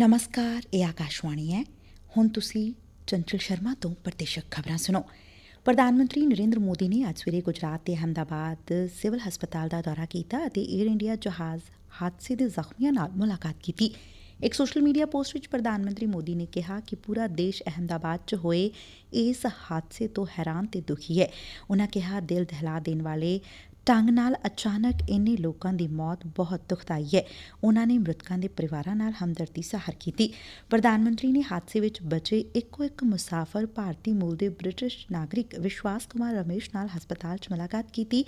ਨਮਸਕਾਰ, ਇਹ ਆਕਾਸ਼ਵਾਣੀ ਹੈ। ਹੁਣ ਤੁਸੀਂ ਚੰਚਲ ਸ਼ਰਮਾ ਤੋਂ ਪ੍ਰਤੀਸ਼ਕ ਖਬਰਾਂ ਸੁਣੋ। ਪ੍ਰਧਾਨ ਮੰਤਰੀ ਨਰਿੰਦਰ ਮੋਦੀ ਨੇ ਅੱਜ ਸਵੇਰੇ ਗੁਜਰਾਤ ਦੇ ਅਹਮਦਾਬਾਦ ਸਿਵਲ ਹਸਪਤਾਲ ਦਾ ਦੌਰਾ ਕੀਤਾ ਅਤੇ 에ਅਰ ਇੰਡੀਆ ਜਹਾਜ਼ ਹਾਦਸੇ ਦੇ ਜ਼ਖਮੀਆਂ ਨਾਲ ਮੁਲਾਕਾਤ ਕੀਤੀ। ਇੱਕ ਸੋਸ਼ਲ ਮੀਡੀਆ ਪੋਸਟ ਵਿੱਚ ਪ੍ਰਧਾਨ ਮੰਤਰੀ ਮੋਦੀ ਨੇ ਕਿਹਾ ਕਿ ਪੂਰਾ ਦੇਸ਼ ਅਹਮਦਾਬਾਦ 'ਚ ਹੋਏ ਇਸ ਹਾਦਸੇ ਤੋਂ ਹੈਰਾਨ ਤੇ ਦੁਖੀ ਹੈ। ਉਨਾਂ ਕਿਹਾ, ਦਿਲ ਦਹਿਲਾ ਦੇਣ ਵਾਲੇ ਢੰਗ ਨਾਲ ਅਚਾਨਕ ਇੰਨੇ ਲੋਕਾਂ ਦੀ ਮੌਤ ਬਹੁਤ ਦੁਖਦਾਈ ਹੈ। ਉਨਾਂ ਨੇ ਮ੍ਰਿਤਕਾਂ ਦੇ ਪਰਿਵਾਰਾਂ ਨਾਲ ਹਮਦਰਦੀ ਜ਼ਾਹਰ ਕੀਤੀ। ਪ੍ਰਧਾਨ ਮੰਤਰੀ ਨੇ ਹਾਦਸੇ ਵਿੱਚ ਬਚੇ ਇੱਕੋ ਇੱਕ ਮੁਸਾਫਰ ਭਾਰਤੀ ਮੂਲ ਦੇ ਬ੍ਰਿਟਿਸ਼ ਨਾਗਰਿਕ ਵਿਸ਼ਵਾਸ ਕੁਮਾਰ ਰਮੇਸ਼ ਨਾਲ ਹਸਪਤਾਲ 'ਚ ਮੁਲਾਕਾਤ ਕੀਤੀ।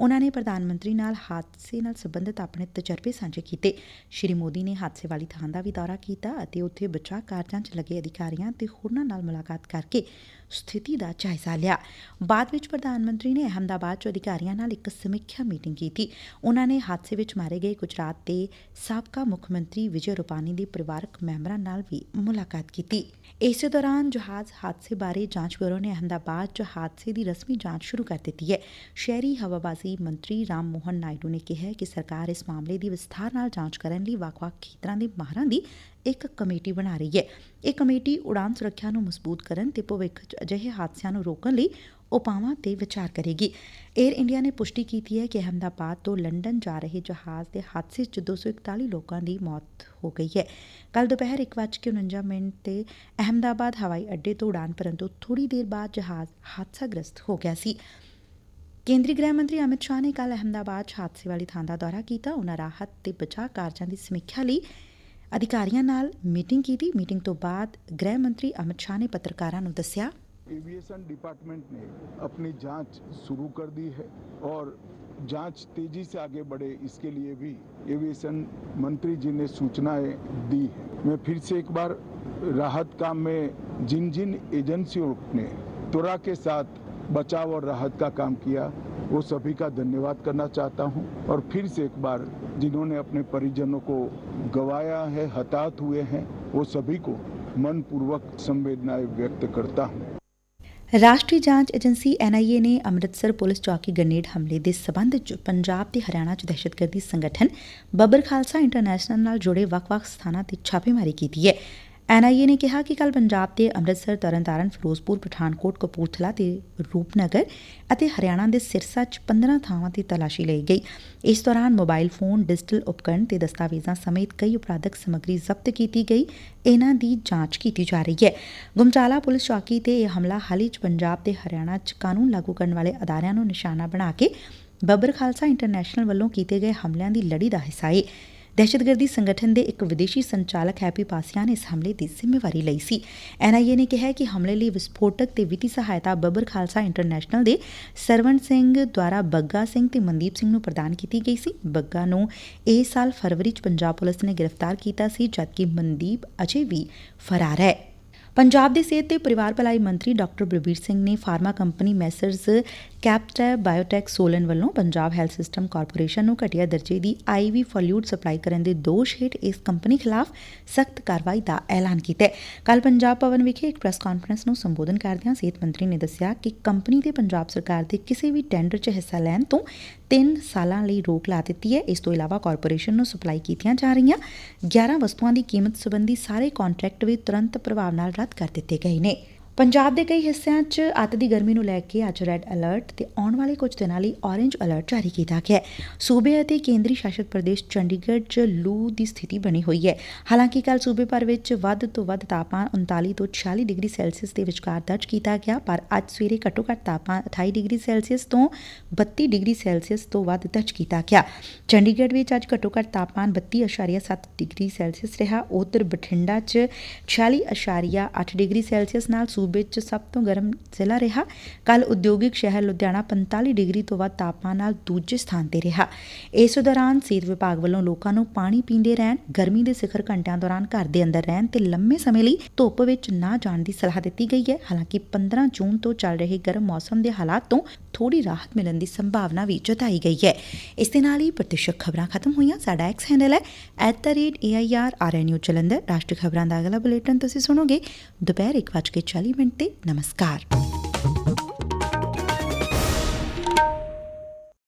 ਉਨੂਾ ਨੇ ਪ੍ਰਧਾਨ ਮੰਤਰੀ ਨਾਲ ਹਾਦਸੇ ਨਾਲ ਸਬੰਧਤ ਆਪਣੇ ਤਜਰਬੇ ਸਾਂਝੇ ਕੀਤੇ। ਸ਼੍ਰੀ ਮੋਦੀ ਨੇ ਹਾਦਸੇ ਵਾਲੀ ਥਾਂ ਦਾ ਵੀ ਦੌਰਾ ਕੀਤਾ ਅਤੇ ਉੱਥੇ ਬਚਾਅ ਕਾਰਜਾਂ 'ਚ ਲੱਗੇ ਅਧਿਕਾਰੀਆਂ ਤੇ ਹੋਰਨਾਂ ਨਾਲ ਮੁਲਾਕਾਤ ਕਰਕੇ ਸਥਿਤੀ ਦਾ ਜਾਇਜ਼ਾ ਲਿਆ। ਬਾਅਦ ਵਿੱਚ ਪ੍ਰਧਾਨ ਮੰਤਰੀ ਨੇ ਅਹਮਦਾਬਾਦ 'ਚ ਅਧਿਕਾਰੀਆਂ ਨਾਲ ਇੱਕ ਸਮੀਖਿਆ ਮੀਟਿੰਗ ਕੀਤੀ। ਉਨਾਂ ਨੇ ਹਾਦਸੇ ਵਿੱਚ ਮਾਰੇ ਗਏ ਗੁਜਰਾਤ ਦੇ ਸਾਬਕਾ ਮੁੱਖ ਮੰਤਰੀ ਵਿਜੇ ਰੁਪਾਨੀ ਦੇ ਪਰਿਵਾਰਕ ਮੈਂਬਰਾਂ ਨਾਲ ਵੀ ਮੁਲਾਕਾਤ ਕੀਤੀ। ਇਸੇ ਦੌਰਾਨ ਜਹਾਜ਼ ਹਾਦਸੇ ਬਾਰੇ ਜਾਂਚ ਬਿਊਰੋ ਨੇ ਅਹਮਦਾਬਾਦ 'ਚ ਹਾਦਸੇ ਦੀ ਰਸਮੀ ਜਾਂਚ ਸ਼ੁਰੂ ਕਰ ਦਿੱਤੀ ਹੈ। ਸ਼ਹਿਰੀ ਹਵਾਬਾਜ਼ੀ ਮੰਤਰੀ ਰਾਮ ਮੋਹਨ ਨਾਇਡੂ ਨੇ ਕਿਹਾ ਕਿ ਸਰਕਾਰ ਇਸ ਮਾਮਲੇ ਦੀ ਵਿਸਥਾਰ ਨਾਲ ਜਾਂਚ ਕਰਨ ਲਈ ਵੱਖ-ਵੱਖ ਖੇਤਰਾਂ ਦੇ ਮਾਹਰਾਂ ਦੀ ਇੱਕ ਕਮੇਟੀ ਬਣਾ ਰਹੀ ਹੈ। ਇਹ ਕਮੇਟੀ ਉਡਾਨ ਸੁਰੱਖਿਆ ਨੂੰ ਮਜ਼ਬੂਤ ਕਰਨ ਤੇ ਭਵਿੱਖ 'ਚ ਅਜਿਹੇ ਹਾਦਸਿਆਂ ਨੂੰ ਰੋਕਣ ਲਈ ਉਪਾਵਾਂ ਤੇ ਵਿਚਾਰ ਕਰੇਗੀ। 에ਅਰ ਇੰਡੀਆ ਨੇ ਪੁਸ਼ਟੀ ਕੀਤੀ ਹੈ ਕਿ ਅਹਮਦਾਬਾਦ ਤੋਂ ਲੰਡਨ ਜਾ ਰਹੇ ਜਹਾਜ਼ ਦੇ ਹਾਦਸੇ 'ਚ 241 ਲੋਕਾਂ ਦੀ ਮੌਤ ਹੋ ਗਈ ਹੈ। ਕੱਲ ਦੁਪਹਿਰ 1:49 ਮਿੰਟ ਤੇ ਅਹਮਦਾਬਾਦ ਹਵਾਈ ਅੱਡੇ ਤੋਂ ਉਡਾਨ ਭਰਨ ਤੋਂ ਥੋੜੀ ਦੇਰ ਬਾਅਦ ਜਹਾਜ਼ ਹਾਦਸਾਗ੍ਰਸਤ ਹੋ ਗਿਆ ਸੀ। ਕੇਂਦਰੀ ਗ੍ਰਹਿ ਮੰਤਰੀ ਅਮਿਤ ਸ਼ਾਹ ਨੇ ਕੱਲ ਅਹਮਦਾਬਾਦ 'ਚ ਹਾਦਸੇ ਵਾਲੀ ਥਾਂ ਦਾ ਦੌਰਾ ਕੀਤਾ ਉਨਾਂ ਰਾਹਤ ਤੇ ਬਚਾਅ ਕਾਰਜਾਂ ਦੀ ਸਮੀਖਿਆ ਲਈ ਅਧਿਕਾਰੀਆਂ ਨਾਲ ਮੀਟਿੰਗ ਕੀਤੀ ਮੀਟਿੰਗ ਤੋਂ ਬਾਅਦ ਗ੍ਰਹਿ ਮੰਤਰੀ ਅਮਿਤ ਸ਼ਾਹ ਨੇ ਪੱਤਰਕਾਰਾਂ ਨੂੰ ਦੱਸਿਆ एविएशन डिपार्टमेंट ने अपनी जांच शुरू कर दी है और जांच तेजी से आगे बढ़े इसके लिए भी एविएशन मंत्री जी ने सूचनाएं दी है मैं फिर से एक बार राहत काम में जिन जिन एजेंसियों ने त्वरा के साथ बचाव और राहत का काम किया वो सभी का धन्यवाद करना चाहता हूं और फिर से एक बार जिन्होंने अपने परिजनों को गवाया है हताहत हुए हैं वो सभी को मनपूर्वक संवेदनाएं व्यक्त करता हूं ਰਾਸ਼ਟਰੀ ਜਾਂਚ ਏਜੰਸੀ ਐਨਆਈਏ ਨੇ ਅੰਮ੍ਰਿਤਸਰ ਪੁਲਿਸ ਚੌਕੀ ਗ੍ਰਨੇਡ ਹਮਲੇ ਦੇ ਸਬੰਧ 'ਚ ਪੰਜਾਬ ਤੇ ਹਰਿਆਣਾ 'ਚ ਦਹਿਸ਼ਤਗਰਦੀ ਸੰਗਠਨ ਬੱਬਰ ਖਾਲਸਾ ਇੰਟਰਨੈਸ਼ਨਲ ਨਾਲ ਜੁੜੇ ਵੱਖ-ਵੱਖ ਸਥਾਨਾਂ ਤੇ ਛਾਪੇਮਾਰੀ ਕੀਤੀ ਹੈ ਐਨਆਈਏ ਨੇ ਕਿਹਾ ਕਿ ਕੱਲ ਪੰਜਾਬ ਦੇ ਅੰਮ੍ਰਿਤਸਰ, ਤਰਨਤਾਰਨ, ਫਿਰੋਜ਼ਪੁਰ, ਪਠਾਨਕੋਟ, ਕਪੂਰਥਲਾ ਤੇ ਰੂਪਨਗਰ ਅਤੇ ਹਰਿਆਣਾ ਦੇ ਸਿਰਸਾ 'ਚ 15 ਥਾਵਾਂ ਤੇ ਤਲਾਸ਼ੀ ਲਈ ਗਈ। ਇਸ ਦੌਰਾਨ ਮੋਬਾਈਲ ਫੋਨ, ਡਿਜੀਟਲ ਉਪਕਰਨ ਤੇ ਦਸਤਾਵੇਜ਼ਾਂ ਸਮੇਤ ਕਈ ਅਪਰਾਧਕ ਸਮੱਗਰੀ ਜ਼ਬਤ ਕੀਤੀ ਗਈ। ਇਹਨਾਂ ਦੀ ਜਾਂਚ ਕੀਤੀ ਜਾ ਰਹੀ ਹੈ। ਗੁਮਟਾਲਾ ਪੁਲਿਸ ਚੌਕੀ ਤੇ ਇਹ ਹਮਲਾ ਹਾਲ ਹੀ 'ਚ ਪੰਜਾਬ ਤੇ ਹਰਿਆਣਾ 'ਚ ਕਾਨੂੰਨ ਲਾਗੂ ਕਰਨ ਵਾਲੇ ਅਦਾਰਿਆਂ ਨੂੰ ਨਿਸ਼ਾਨਾ ਬਣਾ ਕੇ ਬੱਬਰ ਖਾਲਸਾ ਇੰਟਰਨੈਸ਼ਨਲ ਵੱਲੋਂ ਕੀਤੇ ਗਏ ਹਮਲਿਆਂ ਦੀ ਲੜੀ ਦਾ ਹਿੱਸਾ ਹੈ ਦਹਿਸ਼ਤਗਰਦੀ ਸੰਗਠਨ ਦੇ ਇੱਕ ਵਿਦੇਸ਼ੀ ਸੰਚਾਲਕ ਹੈਪੀ ਪਾਸੀਆ ਨੇ ਇਸ ਹਮਲੇ ਦੀ ਜ਼ਿੰਮੇਵਾਰੀ ਲਈ ਸੀ। ਐਨਆਈਏ ਨੇ ਕਿਹਾ ਕਿ ਹਮਲੇ ਲਈ ਵਿਸਫੋਟਕ ਤੇ ਵਿੱਤੀ ਸਹਾਇਤਾ ਬੱਬਰ ਖਾਲਸਾ ਇੰਟਰਨੈਸ਼ਨਲ ਦੇ ਸਰਵਣ ਸਿੰਘ ਦੁਆਰਾ ਬੱਗਾ ਸਿੰਘ ਤੇ ਮਨਦੀਪ ਸਿੰਘ ਨੂੰ ਪ੍ਰਦਾਨ ਕੀਤੀ ਗਈ ਸੀ। ਬੱਗਾ ਨੂੰ ਇਸ ਸਾਲ ਫਰਵਰੀ ਚ ਪੰਜਾਬ ਪੁਲਿਸ ਨੇ ਗ੍ਰਿਫਤਾਰ ਕੀਤਾ ਸੀ, ਜਦਕਿ ਮਨਦੀਪ ਅਜੇ ਵੀ ਫਰਾਰ ਹੈ। ਪੰਜਾਬ ਦੇ ਸਿਹਤ ਤੇ ਪਰਿਵਾਰ ਭਲਾਈ ਮੰਤਰੀ ਡਾਕਟਰ ਬਲਬੀਰ ਸਿੰਘ ਨੇ pharma company messrs, Captab biotech Solan ਵੱਲੋਂ ਪੰਜਾਬ ਹੈਲਥ ਸਿਸਟਮ ਕਾਰਪੋਰੇਸ਼ਨ ਨੂੰ ਘਟੀਆ ਦਰਜੇ ਦੀ ਆਈਵੀ ਫੋਲਿਊਡ ਸਪਲਾਈ ਕਰਨ ਦੇ ਦੋਸ਼ ਹੇਠ ਇਸ ਕੰਪਨੀ ਖਿਲਾਫ ਸਖਤ ਕਾਰਵਾਈ ਦਾ ਐਲਾਨ ਕੀਤਾ ਹੈ। ਕੱਲ ਪੰਜਾਬ ਭਵਨ ਵਿਖੇ ਇੱਕ ਪ੍ਰੈਸ ਕਾਨਫਰੰਸ ਨੂੰ ਸੰਬੋਧਨ ਕਰਦਿਆਂ ਸਿਹਤ ਮੰਤਰੀ ਨੇ ਦੱਸਿਆ ਕਿ ਕੰਪਨੀ ਤੇ ਪੰਜਾਬ ਸਰਕਾਰ ਦੇ ਕਿਸੇ ਵੀ ਟੈਂਡਰ 'ਚ ਹਿੱਸਾ ਲੈਣ ਤੋਂ 3 ਸਾਲਾਂ ਲਈ ਰੋਕ ਲਾ ਦਿੱਤੀ ਹੈ। ਇਸ ਤੋਂ ਇਲਾਵਾ ਕਾਰਪੋਰੇਸ਼ਨ ਨੂੰ ਸਪਲਾਈ ਕੀਤੀਆਂ ਜਾ ਰਹੀਆਂ। 11 ਵਸਤੂਆਂ ਦੀ ਕੀਮਤ ਸੰਬੰਧੀ ਸਾਰੇ ਕੰਟਰੈਕਟ ਵੀ ਤੁਰੰਤ ਪ੍ਰਭਾਵ ਨਾਲ ਰੱਦ ਕਰ ਦਿੱਤੇ ਗਏ ਨੇ। ਪੰਜਾਬ ਦੇ ਕਈ ਹਿੱਸਿਆਂ 'ਚ ਅੱਤ ਦੀ ਗਰਮੀ ਨੂੰ ਲੈ ਕੇ ਅੱਜ ਰੈੱਡ ਅਲਰਟ ਤੇ ਆਉਣ ਵਾਲੇ ਕੁਝ ਦਿਨਾਂ ਲਈ ਔਰੇਂਜ ਅਲਰਟ ਜਾਰੀ ਕੀਤਾ ਗਿਆ ਹੈ। ਸੂਬੇ ਅਤੇ ਕੇਂਦਰੀ ਸ਼ਾਸਿਤ ਪ੍ਰਦੇਸ਼ ਚੰਡੀਗੜ੍ਹ 'ਚ ਲੂ ਦੀ ਸਥਿਤੀ ਬਣੀ ਹੋਈ ਹੈ। ਹਾਲਾਂਕਿ ਕੱਲ ਸੂਬੇ ਭਰ ਵਿੱਚ ਵੱਧ ਤੋਂ ਵੱਧ ਤਾਪਮਾਨ 39 ਤੋਂ 46 ਡਿਗਰੀ ਸੈਲਸੀਅਸ ਦੇ ਵਿਚਕਾਰ ਦਰਜ ਕੀਤਾ ਗਿਆ, ਪਰ ਅੱਜ ਸਵੇਰੇ ਘੱਟੋ ਘੱਟ ਤਾਪਮਾਨ 28 ਡਿਗਰੀ ਸੈਲਸੀਅਸ ਤੋਂ 32 ਡਿਗਰੀ ਸੈਲਸੀਅਸ ਤੋਂ ਵੱਧ ਦਰਜ ਕੀਤਾ ਗਿਆ। ਚੰਡੀਗੜ੍ਹ ਵਿੱਚ ਅੱਜ ਘੱਟੋ ਘੱਟ ਤਾਪਮਾਨ 32.7 ਡਿਗਰੀ ਸੈਲਸੀਅਸ ਰਿਹਾ। ਉਧਰ ਬਠਿੰਡਾ 'ਚ 46.8 ਡਿਗਰੀ ਸੈਲਸੀਅਸ ਨਾਲ ਸੂਬੇ 'ਚ ਸਭ ਤੋਂ ਗਰਮ ਜ਼ਿਲ੍ਹਾ ਰਿਹਾ। ਕੱਲ ਉਦਯੋਗਿਕ ਸ਼ਹਿਰ ਲੁਧਿਆਣਾ 45 ਡਿਗਰੀ ਤੋਂ ਵੱਧ ਤਾਪਮਾਨ ਨਾਲ ਦੂਜੇ ਸਥਾਨ ਤੇ ਰਿਹਾ। ਇਸ ਦੌਰਾਨ ਸਿਹਤ ਵਿਭਾਗ ਵੱਲੋਂ ਲੋਕਾਂ ਨੂੰ ਪਾਣੀ ਪੀਂਦੇ ਰਹਿਣ, ਗਰਮੀ ਦੇ ਸਿਖਰ ਘੰਟਿਆਂ ਦੌਰਾਨ ਘਰ ਦੇ ਅੰਦਰ ਰਹਿਣ ਤੇ ਲੰਮੇ ਸਮੇਂ ਲਈ ਧੁੱਪ ਵਿੱਚ ਨਾ ਜਾਣ ਦੀ ਸਲਾਹ ਦਿੱਤੀ ਗਈ ਹੈ। ਹਾਲਾਂਕਿ 15 ਜੂਨ ਤੋਂ ਚੱਲ ਰਹੇ ਗਰਮ ਮੌਸਮ ਦੇ ਹਾਲਾਤ ਤੋਂ ਥੋੜੀ ਰਾਹਤ ਮਿਲਣ ਦੀ ਸੰਭਾਵਨਾ ਵੀ ਜਤਾਈ ਗਈ ਹੈ। ਇਸ ਦੇ ਨਾਲ ਹੀ ਪ੍ਰਤੀਸ਼ਤ ਖਬਰਾਂ ਖਤਮ ਹੋਈਆਂ। ਸਾਡਾ ਐਕਸ ਹੈਂਡਲ ਹੈ @airrnu ਰਾਸ਼ਟਰੀ ਖਬਰਾਂ ਦਾ ਅਗਲਾ ਬੁਲੇਟਿਨ ਤੁਸੀਂ ਸੁਣੋਗੇ। ਦੁਪਹਿਰ 1:40 ਮਿੰਟ ਤੇ ਨਮਸਕਾਰ